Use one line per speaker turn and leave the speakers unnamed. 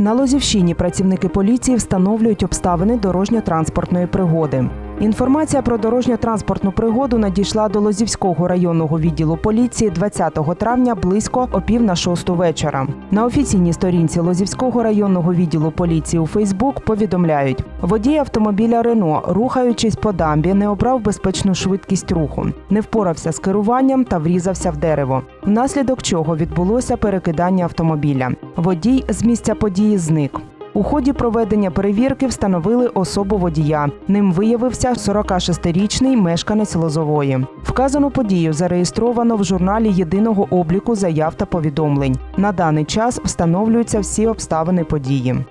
На Лозівщині працівники поліції встановлюють обставини дорожньо-транспортної пригоди. Інформація про дорожньо-транспортну пригоду надійшла до Лозівського районного відділу поліції 20 травня близько о пів на шосту вечора. На офіційній сторінці Лозівського районного відділу поліції у Фейсбук повідомляють, водій автомобіля Рено, рухаючись по дамбі, не обрав безпечну швидкість руху, не впорався з керуванням та врізався в дерево. Внаслідок чого відбулося перекидання автомобіля. Водій з місця події зник. У ході проведення перевірки встановили особу водія. Ним виявився 46-річний мешканець Лозової. Вказану подію зареєстровано в журналі єдиного обліку заяв та повідомлень. На даний час встановлюються всі обставини події.